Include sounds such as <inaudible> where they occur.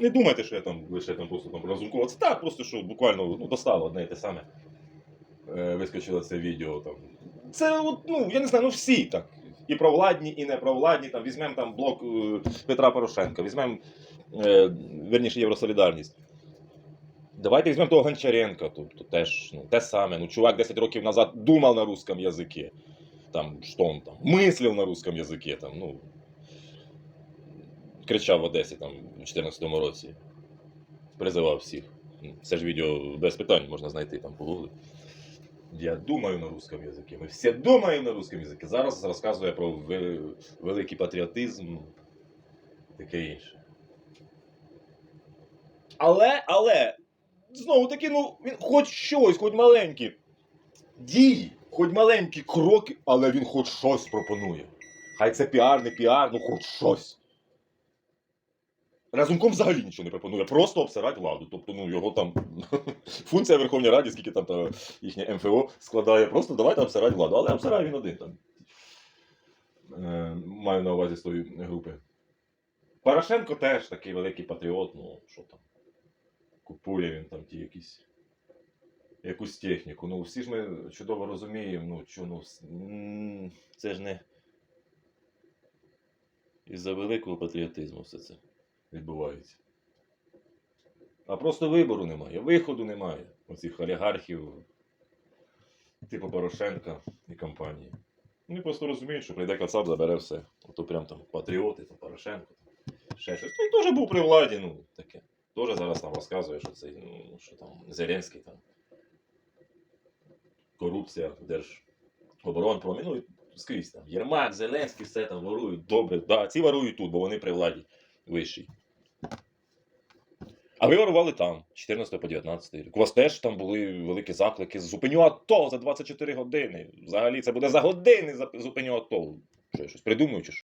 Не думайте, що я там лише там просто там розумкував. Це так, просто що буквально ну, достало одне і те саме. Е, вискочило це відео там. Це, от, ну, я не знаю, ну всі так. І провладні, і непровладні. Там, візьмемо там блок е, Петра Порошенка, візьмемо, е, верніше, Євросолідарність. Давайте візьмемо того Гончаренка, тобто теж ну, те саме. Ну, чувак 10 років назад думав на русском язикі. Там, що он там, мислив на русском язикі. Там, ну, кричав в Одесі там, у 2014 році. Призивав всіх. Ну, Це ж відео без питань можна знайти там по гуглі. Я думаю на русском язикі. Ми всі думаємо на русском язикі. Зараз розказує про великий патріотизм, таке інше. Але, але, знову таки, ну, він хоч щось, хоч маленькі дії, хоч маленькі кроки, але він хоч щось пропонує. Хай це піар, не піар, ну хоч щось. Разумком взагалі нічого не пропонує, просто обсирати владу. Тобто, ну, його там <laughs> функція в Верховній Раді, скільки там та, їхнє МФО складає, просто давайте обсирати владу. Але обсирає він один там. Е, маю на увазі з тої групи. Порошенко теж такий великий патріот, ну що там. Купує він там ті якісь. Якусь техніку. Ну, всі ж ми чудово розуміємо, ну, що, ну, це ж не із-за великого патріотизму все це відбувається. А просто вибору немає, виходу немає. Оцих олігархів, типу Порошенка і компанії. Вони просто розуміють, що прийде Кацап, забере все. Ото прям там патріоти, там Порошенко, там, ще щось. Той теж був при владі, ну таке. Теж зараз там розказує, що це, ну, що там Зеленський там. Корупція Держоборонпромі, ну скрізь там. Єрмак, Зеленський, все там ворують. Добре, да, ці ворують тут, бо вони при владі вищій. А ви ворували там, 14 по 19 рік. У вас теж там були великі заклики. Зупиню АТО за 24 години. Взагалі це буде за години зупиню АТО. Що я щось придумаю чи що?